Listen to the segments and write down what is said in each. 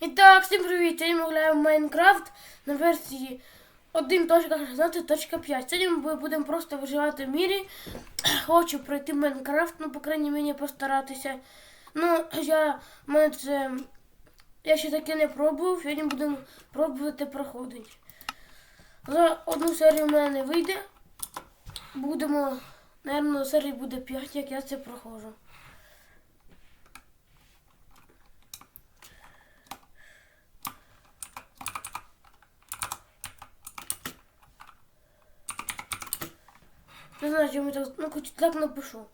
І так, всім привіт! Сьогодні ми граємо в Майнкрафт на версії 1.16.5. Сьогодні ми будемо просто виживати в мірі. Хочу пройти Майнкрафт, ну, по крайній мірі, постаратися. Ну, я, мене це, я ще таке не пробував, сьогодні будемо пробувати проходити. За одну серію в мене не вийде. Будемо, напевно, серії буде 5, як я це проходжу. Не знаю, чому так, ну, так напишу.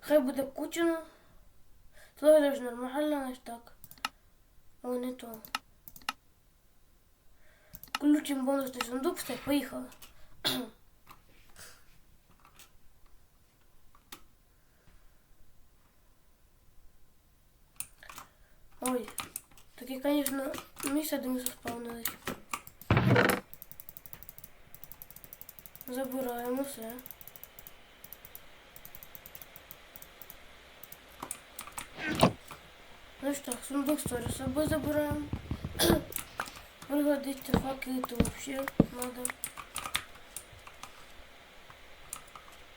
Хай буде Кучина. Слово теж нормально, аж так. О, не то. Включимо бонусний сундук, все, поїхали. Ой, таке, конечно, місце, де ми заспавнились. Забираємо все. Ну що, сундук стори з собою забираємо. Пригодиться факели, то вообще надо.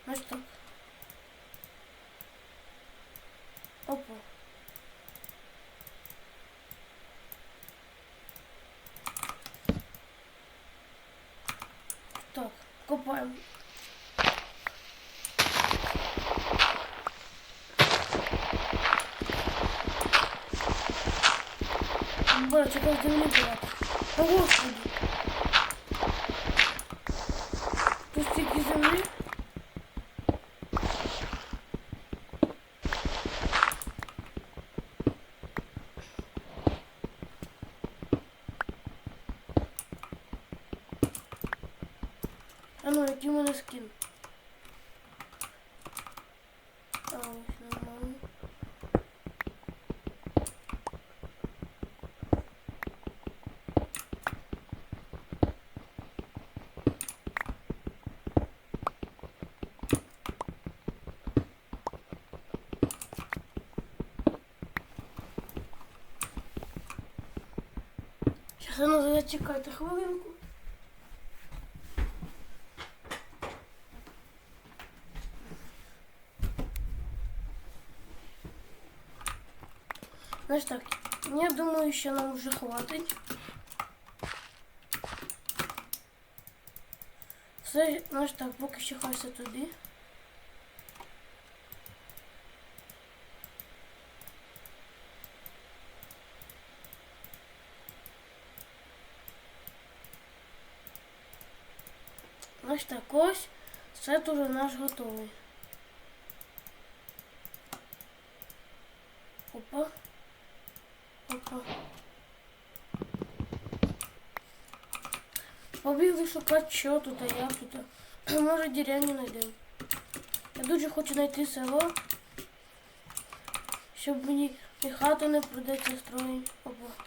Ну что? Опа. Так, копаем. Земли? О, господи. Тут стільки землі? А ну, у мене скін? А, ось нормально. Сейчас ну зачекайте хвилинку. Знаешь так, я думаю, що нам вже хватить. Все, знаєш так, поки що хай туди. Ось так ось сет уже наш готовий. Опа. Опа. Побігли шукати що тут, а як тут. Може деревню знайдемо. Я дуже хочу знайти село, щоб мені і хату не придеться строїти. Опа.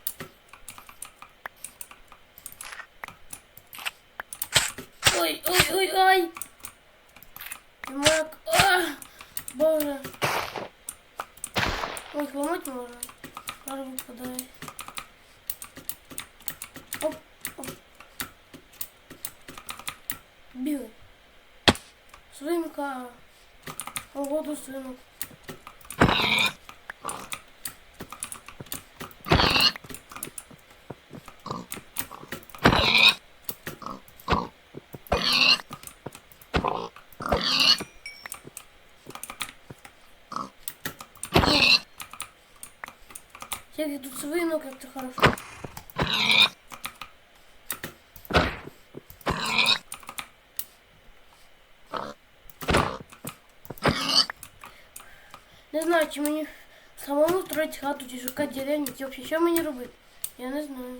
Ой, ой, ой, ой! Мак, а, боже. Ой, ломать можно. Пара выпадает. Оп, оп. Білий. Свинка. Погоду свинок. Всяких тут свинок, как-то хорошо. Не знаю, чи мені самому строить хату, чи шукати деревню, чи взагалі що мені робити? Я не знаю.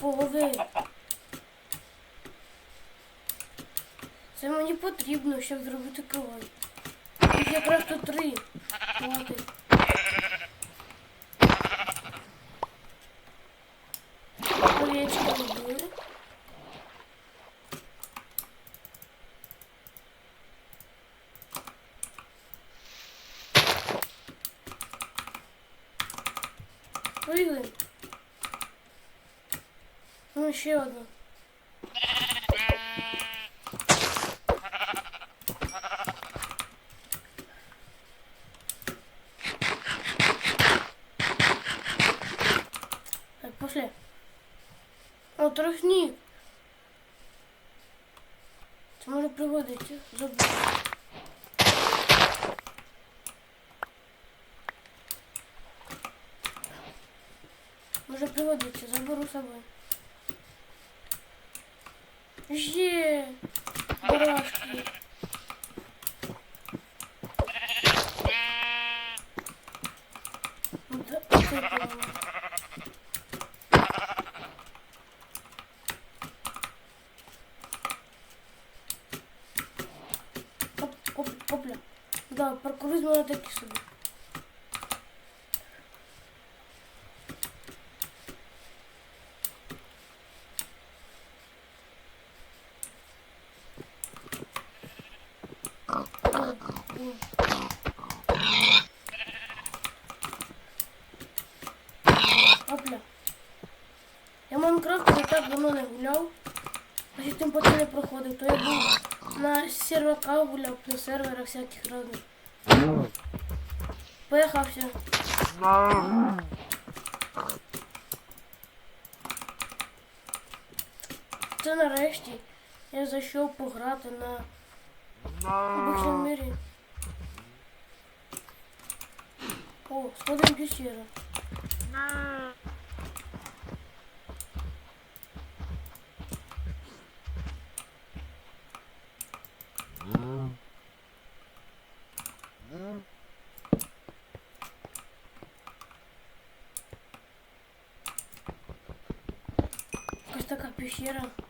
Полови. Це мені потрібно, щоб зробити коваль. Їх якраз тут три. Хватить. Овечки робили. Пригай. Ну, ще одна. Так, пошли. О, трохник. Це може Забув. Може пригодиться, заберу з собою. Є! Барашки. Ну, да, це правильно. Оп, оп, опля. Да, паркурист мене такі собі. Опля. Я Майнкрафт не так давно не гуляв. А тим поки не проходив, то я був на серваках гуляв, на серверах всяких разних. Поїхався. Це нарешті я зайшов пограти на обичному мірі. О, сходимо пещера. quiero.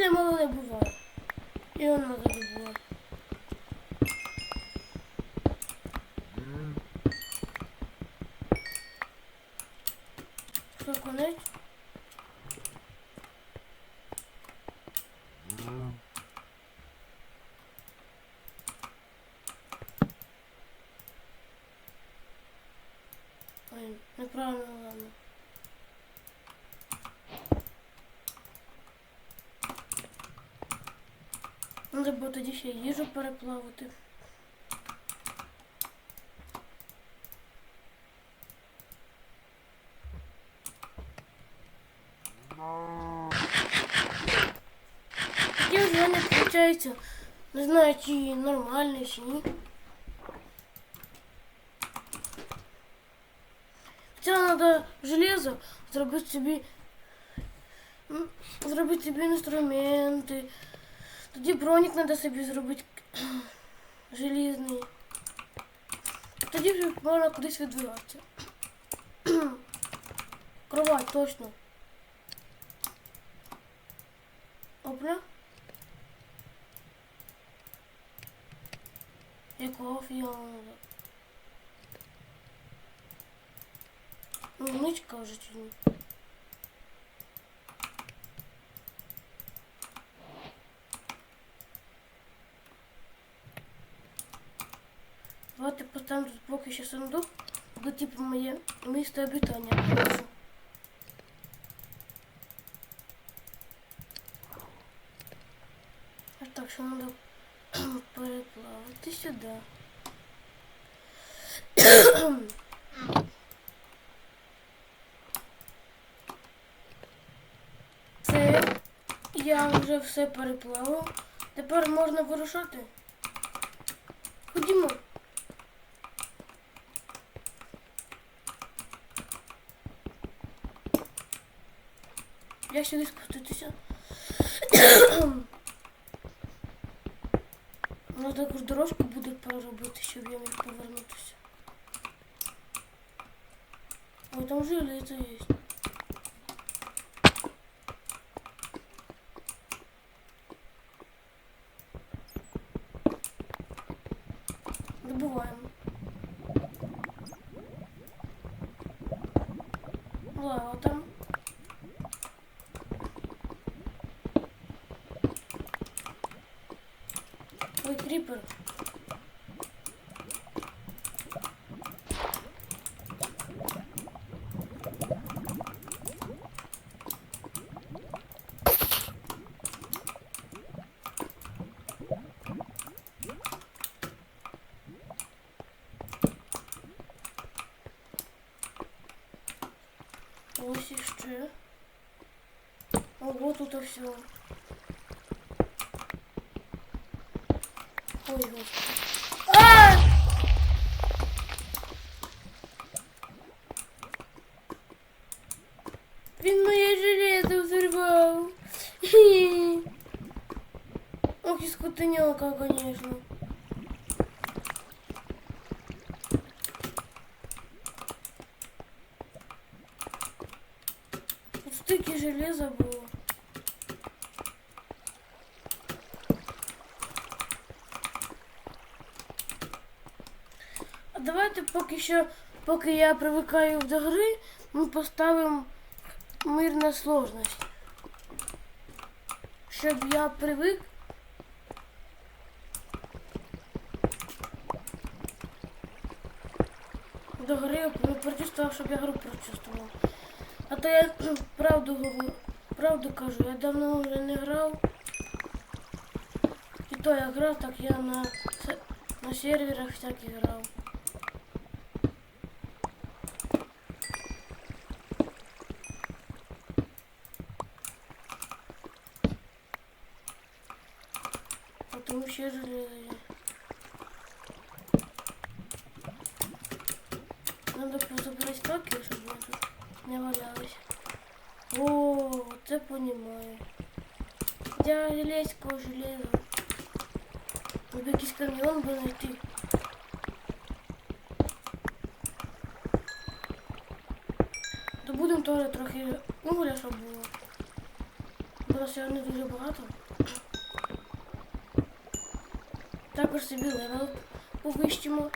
llamado de bufar. Yo no soy de bufar. Треба тоді ще їжу переплавити. Тоді вже не виходить, не знаю, чи нормально, чи ні. Хоча треба железо зробити собі, зробити собі інструменти. Тоді бронік треба собі зробити желізний. Тоді вже можна кудись відбиватися. Кровать, точно. Опля. Якого надо? Ну, ничка вже чи поставимо тут поки що сундук. Буде типу моє місце обітання. А так, що треба переплавити сюди. Це я вже все переплавив. Тепер можна вирушати. Ходімо. Я сюди спуститися. Ну також дорожку буде переробити, щоб я міг повернутися. От там железо есть. Добываем. Лава там. Ой, крипер. Ось іще. Ого, тут все. Ой, господи. А! Він моє железо взорвав. Хі. Ох, і скотиняка, конечно. Тут стільки железа було. А давайте поки що, поки я привикаю до гри, ми поставимо мирна сложність. Щоб я привик. До гри прочувствував, щоб я гру прочувствував. А то я правду говорю, правду кажу, я давно вже не грав. І то я грав, так я на, на серверах всяких грав. А тому железо є. Надо позабрать стаки, щоб не валялись. О, це понімаю. Я железького железа. Треба якийсь каміон би знайти. То будемо теж трохи угля, щоб було. Бо нас його не дуже багато. Також собі левел повищимо.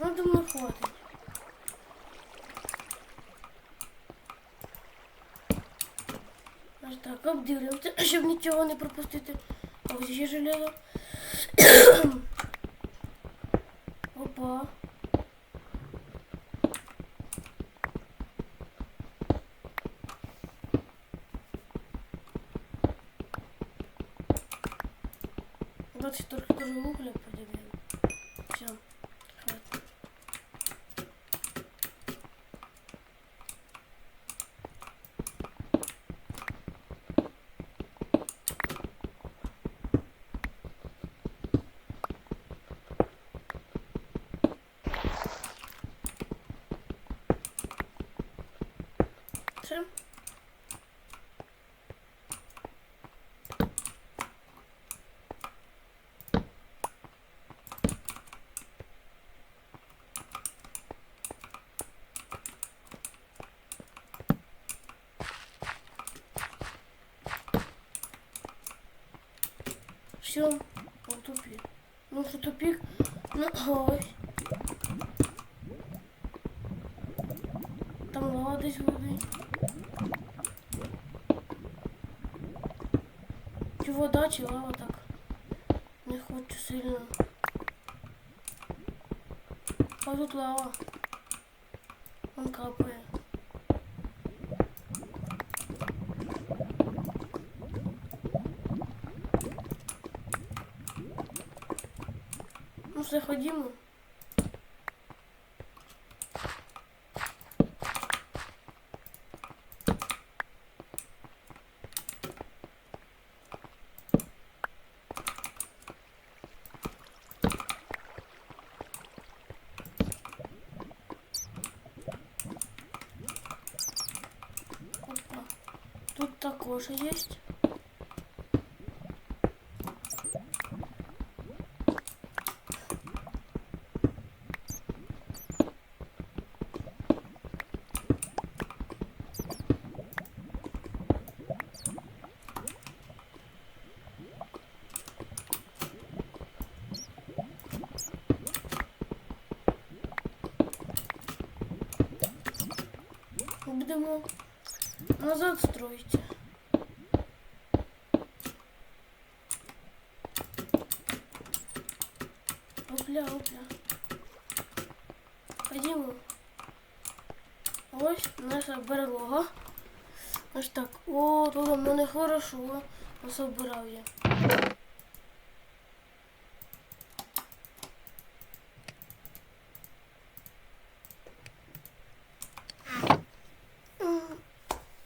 Ну, думаю, хватить. Обдивлюємося, щоб нічого не пропустити. Ось ще железо. Опа. Давайте трохи тоже угля Все, он тупик. Ну что тупик? Ну ось. Там лава десь води. Чи вода, чи лава так. Не хочу сильно. А тут лава. Он капає. заходімо. Тут такое же есть. Ходімо. Ось наша берлога. Ось так. О, тут у мене хорошо. Насобирав я.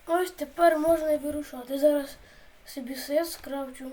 Ось тепер можна і вирушати. Зараз собі сет скравчу.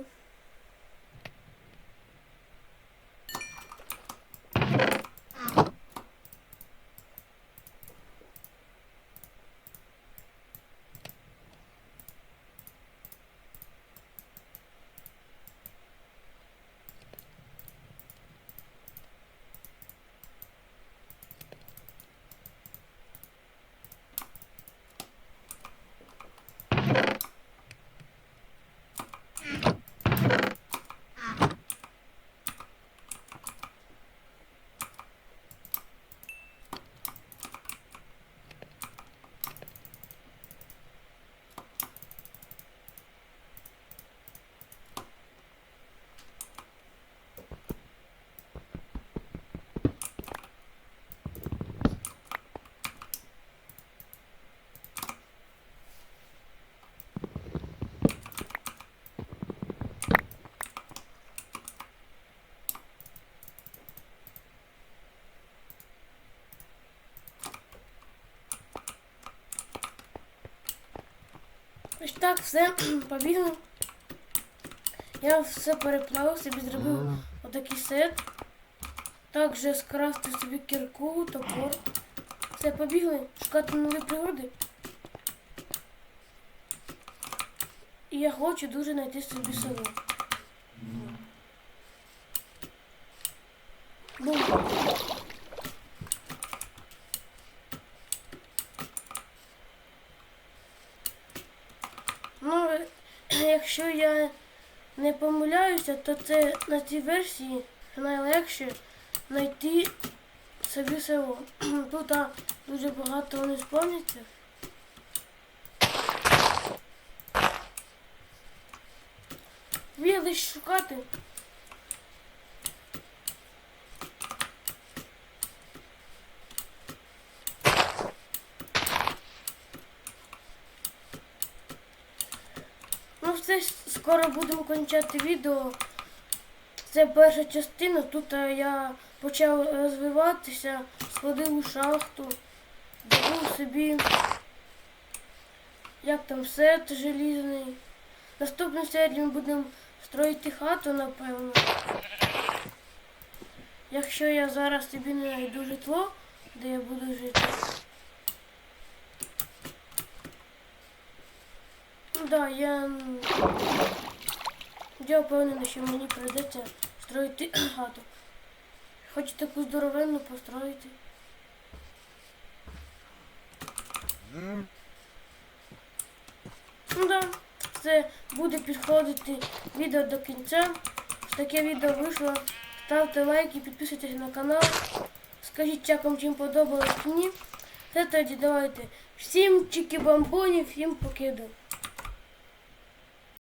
Ось так все побігли. Я все переплавив, собі зробив отакий сет. Також скрафтив собі кірку, топор. Все, побігли шукати нові пригоди. І я хочу дуже знайти собі село. Бум. Ну, якщо я не помиляюся, то це на цій версії найлегше знайти собі село. Тут а, дуже багато вони сповняться. Бігли шукати. Ну, все, скоро будемо кончати відео. Це перша частина. Тут е, я почав розвиватися, сходив у шахту, добув собі, як там сет желізний. Наступну серію ми будемо строїти хату, напевно. Якщо я зараз собі не знайду житло, де я буду жити. Да, я. Я впевнений, що мені прийдеться строїти хату. Хочу таку здоровенну построїти. Ну да, це буде підходити відео до кінця. Таке відео вийшло. Ставте лайки, підписуйтесь на канал. Скажіть, вам чим подобалось чи ні. Це тоді давайте. Всім чики-бамбонів, всім покиду.